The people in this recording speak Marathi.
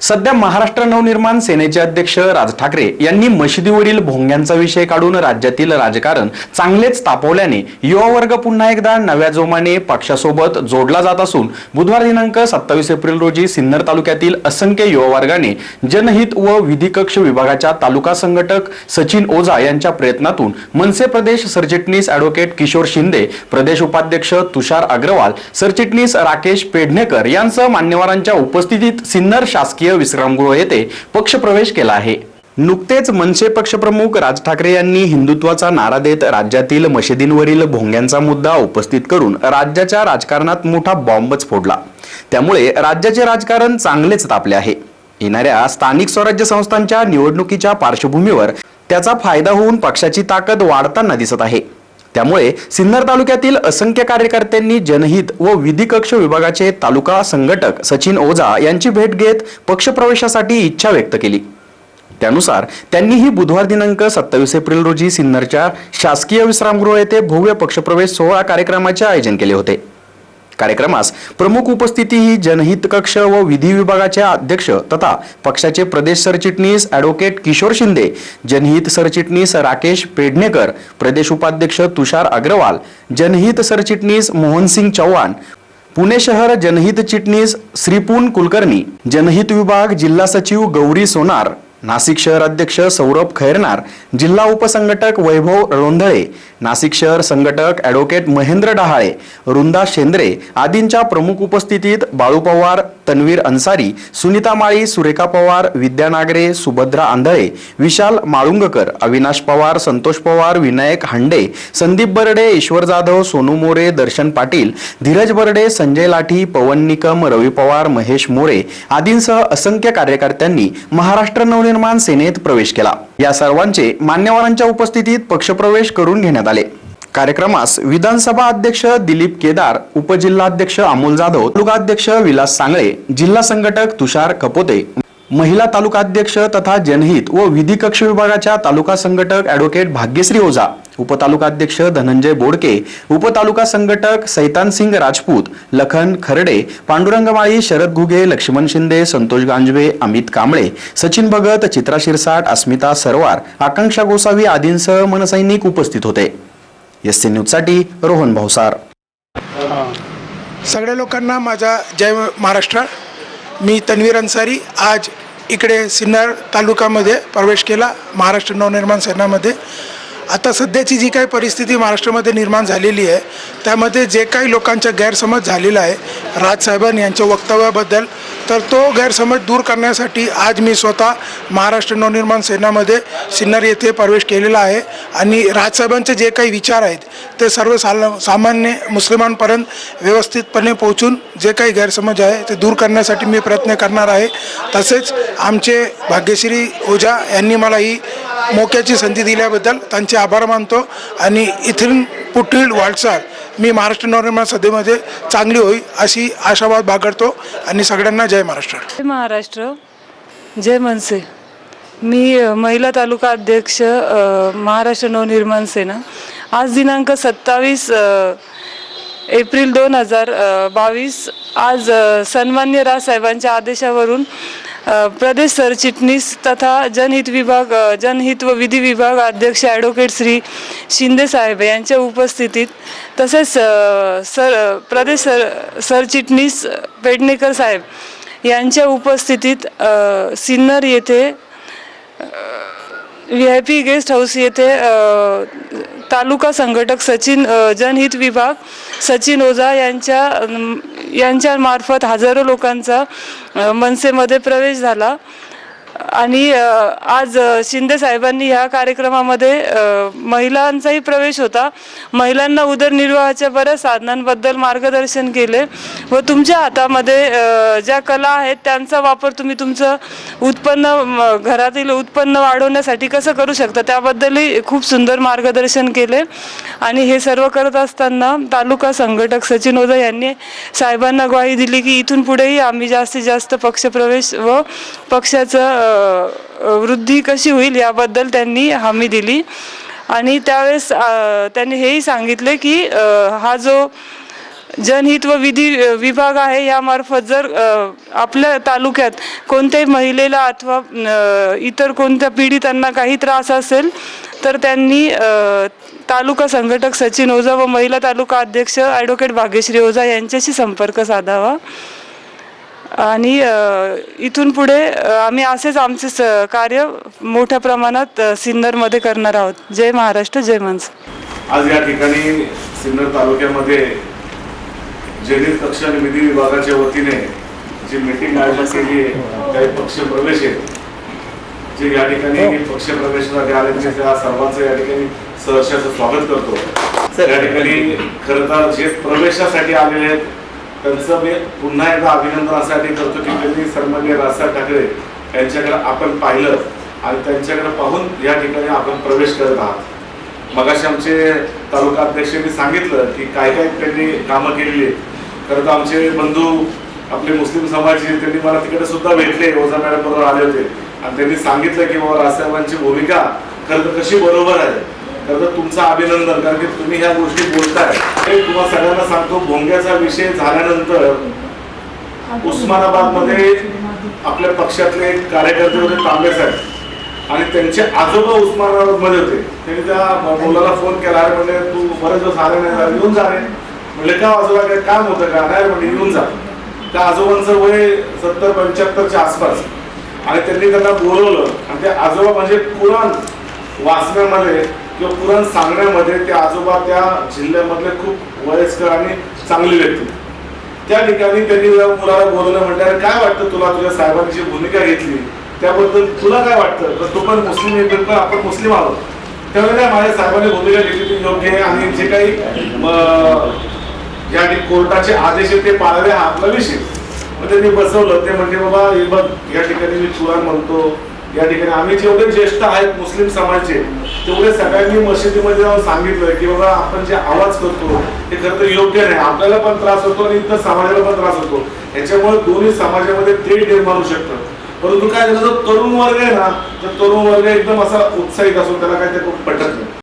सध्या महाराष्ट्र नवनिर्माण सेनेचे अध्यक्ष राज ठाकरे यांनी मशिदीवरील भोंग्यांचा विषय काढून राज्यातील राजकारण चांगलेच तापवल्याने युवा वर्ग पुन्हा एकदा नव्या जोमाने पक्षासोबत जोडला जात असून बुधवार दिनांक सत्तावीस एप्रिल रोजी सिन्नर तालुक्यातील असंख्य युवा वर्गाने जनहित व विधी कक्ष विभागाच्या तालुका संघटक सचिन ओझा यांच्या प्रयत्नातून मनसे प्रदेश सरचिटणीस अॅडव्होकेट किशोर शिंदे प्रदेश उपाध्यक्ष तुषार अग्रवाल सरचिटणीस राकेश पेडणेकर यांसह मान्यवरांच्या उपस्थितीत सिन्नर शासकीय विश्रामगृह येथे पक्षप्रवेश केला आहे. नुकतेच मनसे पक्षप्रमुख राज ठाकरे यांनी हिंदुत्वाचा नारा देत राज्यातील मशिदींवरील भोंग्यांचा मुद्दा उपस्थित करून राज्याच्या राजकारणात मोठा बॉम्बच फोडला. त्यामुळे राज्याचे राजकारण चांगलेच तापले आहे. येणाऱ्या स्थानिक स्वराज्य संस्थांच्या निवडणुकीच्या पार्श्वभूमीवर त्याचा फायदा होऊन पक्षाची ताकद वाढताना दिसत आहे. त्यामुळे सिन्नर तालुक्यातील असंख्य कार्यकर्त्यांनी जनहित व विधी कक्ष विभागाचे तालुका संघटक सचिन ओझा यांची भेट घेत पक्षप्रवेशासाठी इच्छा व्यक्त केली. त्यानुसार त्यांनीही बुधवार दिनांक सत्तावीस एप्रिल रोजी सिन्नरच्या शासकीय विश्रामगृह येथे भव्य पक्षप्रवेश सोहळा कार्यक्रमाचे आयोजन केले होते. कार्यक्रमास प्रमुख उपस्थिती ही जनहित कक्ष व विधी विभागाचे अध्यक्ष तथा पक्षाचे प्रदेश सरचिटणीस ॲडव्होकेट किशोर शिंदे जनहित सरचिटणीस राकेश पेडणेकर प्रदेश उपाध्यक्ष तुषार अग्रवाल जनहित सरचिटणीस मोहनसिंग चव्हाण पुणे शहर जनहित चिटणीस श्रीपून कुलकर्णी जनहित विभाग जिल्हा सचिव गौरी सोनार नाशिक शहर अध्यक्ष सौरभ खैरनार जिल्हा उपसंघटक वैभव रोंधळे नाशिक शहर संघटक ॲडव्होकेट महेंद्र डहाळे रुंदा शेंद्रे आदींच्या प्रमुख उपस्थितीत बाळू पवार तन्वीर अन्सारी सुनीता माळी सुरेखा पवार विद्या नागरे सुभद्रा आंधळे विशाल माळुंगकर अविनाश पवार संतोष पवार विनायक हांडे संदीप बर्डे ईश्वर जाधव सोनू मोरे दर्शन पाटील धीरज बर्डे संजय लाठी पवन निकम रवी पवार महेश मोरे आदींसह असंख्य कार्यकर्त्यांनी महाराष्ट्र नवनिर्माण सेनेत प्रवेश केला. या सर्वांचे मान्यवरांच्या उपस्थितीत पक्षप्रवेश करून घेण्यात आले. कार्यक्रमास विधानसभा अध्यक्ष दिलीप केदार उपजिल्हाध्यक्ष अमोल जाधव तालुकाध्यक्ष विलास सांगळे जिल्हा संघटक तुषार कपोते महिला तालुकाध्यक्ष तथा जनहित व विधी कक्ष विभागाच्या तालुका संघटक ॲडव्होकेट भाग्यश्री ओझा उपतालुकाध्यक्ष धनंजय बोडके उपतालुका संघटक सैतान सिंग राजपूत लखन खरडे पांडुरंग माळी शरद घुगे लक्ष्मण शिंदे संतोष गांजवे अमित कांबळे सचिन भगत चित्रा शिरसाट अस्मिता सरवार आकांक्षा गोसावी आदींसह मनसैनिक उपस्थित होते. एस सी न्यूजसाठी रोहन भावसार सगळ्या लोकांना माझा जय महाराष्ट्र. मी तन्वीर अन्सारी आज इकडे सिन्नर तालुक्यामध्ये प्रवेश केला महाराष्ट्र नवनिर्माण सेनामध्ये. आता सध्याची जी काही परिस्थिती महाराष्ट्रामध्ये निर्माण झालेली आहे त्यामध्ये जे काही लोकांचा गैरसमज झालेला आहे राजसाहेबांनी यांच्या वक्तव्याबद्दल तर तो गैरसमज दूर करण्यासाठी आज मी स्वतः महाराष्ट्र नवनिर्माण सेनामध्ये सिन्नर येथे प्रवेश केलेला आहे आणि राजसाहेबांचे जे काही विचार आहेत ते सर्व सामान्य मुस्लिमांपर्यंत व्यवस्थितपणे पोहोचून जे काही गैरसमज आहे ते दूर करण्यासाठी मी प्रयत्न करणार आहे. तसेच आमचे भाग्यश्री ओझा यांनी मला ही मोक्याची संधी दिल्याबद्दल त्यांचे आभार मानतो. आणि इथून पुढील वाटचाल मी महाराष्ट्र नवनिर्माण सभेमध्ये चांगली होईल अशी आशावाद बागडतो आणि सगळ्यांना जय महाराष्ट्र. जय महाराष्ट्र. जय मनसे. मी महिला तालुका अध्यक्ष महाराष्ट्र नवनिर्माण सेना. आज दिनांक सत्तावीस एप्रिल दोन हजार बावीस. आज सन्मान्य राजसाहेबांच्या आदेशावरून प्रदेश सरचिटणीस तथा जनहित विभाग जनहित व विधी विभाग अध्यक्ष ॲडव्होकेट श्री शिंदे साहेब यांच्या उपस्थितीत तसेच सर प्रदेश सर सरचिटणीस पेडणेकर साहेब यांच्या उपस्थितीत सिन्नर येथे V I P guest house येथे तालुका संघटक सचिन जनहित विभाग सचिन ओझा यांच्या यांच्यामार्फत हजारो लोकांचा मनसेमध्ये प्रवेश झाला. आणि आज शिंदे साहेबांनी ह्या कार्यक्रमामध्ये महिलांचाही प्रवेश होता. महिलांना उदरनिर्वाहाच्या बऱ्याच साधनांबद्दल मार्गदर्शन केले व तुमच्या हातामध्ये ज्या कला आहेत त्यांचा वापर तुम्ही तुमचं उत्पन्न घरातील उत्पन्न वाढवण्यासाठी कसं करू शकता त्याबद्दलही खूप सुंदर मार्गदर्शन केले. आणि हे सर्व करत असताना तालुका संघटक सचिन ओझा यांनी साहेबांना ग्वाही दिली की इथून पुढेही आम्ही जास्तीत जास्त पक्षप्रवेश व पक्षाचं वृद्धी कशी होईल याबद्दल त्यांनी हमी दिली. आणि त्यावेळेस त्यांनी हेही सांगितले की हा जो जनहित व विधी विभाग आहे यामार्फत जर आपल्या तालुक्यात कोणत्याही महिलेला अथवा इतर कोणत्या पीडितांना काही त्रास असेल तर त्यांनी तालुका संघटक सचिन ओझा व महिला तालुका अध्यक्ष ॲडव्होकेट भाग्यश्री ओझा यांच्याशी संपर्क साधावा. आणि इथून पुढे आम्ही असेच आमचे स कार्य मोठ्या प्रमाणात सिन्नरमध्ये करणार आहोत. जय महाराष्ट्र जय माणसं आज या ठिकाणी सिन्नर तालुक्यामध्ये जनित कक्ष आणि विधी विभागाच्या वतीने जी मीटिंग आयोजित केली आहे काही पक्ष प्रवेश आहेत जे या ठिकाणी पक्ष प्रवेशासाठी आले मी त्या सर्वांचं या ठिकाणी सहर्षाचं स्वागत करतो. या ठिकाणी खरं तर जे प्रवेशासाठी आलेले आहेत त्यांचं मी पुन्हा एकदा अभिनंदनासाठी करतो की त्यांनी सन्मान्य राजसाहेब ठाकरे यांच्याकडे आपण पाहिलं आणि त्यांच्याकडे पाहून या ठिकाणी आपण प्रवेश करत आहात. मगाशी आमचे तालुका अध्यक्षांनी सांगितलं की काय काय त्यांनी कामं केलेली आहेत. खरं तर आमचे बंधू आपले मुस्लिम समाजाचे त्यांनी मला तिकडे सुद्धा भेटले ओझा मॅडम बरोबर आले होते. आणि त्यांनी सांगितलं की बाबा राजसाहेबांची भूमिका खरं तर कशी बरोबर आहे. तर तुमचं अभिनंदन कारण की तुम्ही ह्या गोष्टी बोलताय. हे तुम्हाला सगळ्यांना सांगतो भोंग्याचा विषय झाल्यानंतर उस्मानाबादमध्ये आपल्या पक्षातले एक कार्यकर्ते होते तांबे साहेब. आणि त्यांचे आजोबा उस्मानाबादमध्ये होते. त्यांनी त्या मुलाला फोन केला अरे म्हणजे तू बरेच दिवस आले नाही येऊन जा रे. म्हणजे का आजोबा काय काम होतं का? नाही म्हणजे येऊन जा. त्या आजोबांचं वय सत्तर पंच्याहत्तरच्या आसपास. आणि त्यांनी त्यांना बोलवलं. आणि ते आजोबा म्हणजे पुराण वाचण्यामध्ये किंवा पुराण सांगण्यामध्ये ते आजोबा त्या जिल्ह्यामधले खूप वयस्कर आणि चांगली व्यक्ती. त्या ठिकाणी त्यांनी त्या मुलाला बोलवलं म्हटल्यावर काय वाटतं तुला तुझ्या साहेबांनी जी भूमिका घेतली त्याबद्दल तुला काय वाटतं? तर तू पण मुस्लिम आहे, पण आपण मुस्लिम आहोत. त्यामुळे नाही माझ्या साहेबांनी भूमिका घेतली ती योग्य आहे आणि जे काही ज्या या कोर्टाचे आदेश आहेत ते पाळले हा आपला विषय. मग त्यांनी बसवलं ते म्हणजे बाबा हे बघ या ठिकाणी मी चुरा म्हणतो या ठिकाणी आम्ही जेवढे ज्येष्ठ आहेत मुस्लिम समाजचे तेवढे सगळ्यांनी मशिदीमध्ये जाऊन सांगितलं की बाबा आपण जे आवाज करतो ते खरं तर योग्य नाही. आपल्याला पण त्रास होतो आणि इतर समाजाला पण त्रास होतो. याच्यामुळे दोन्ही समाजामध्ये तेढ निर्माण होऊ शकतं. परंतु काय झालं जो तरुण वर्ग आहे ना तर तरुण वर्ग एकदम असा उत्साहित असून त्याला काय ते खूप पटत नाही.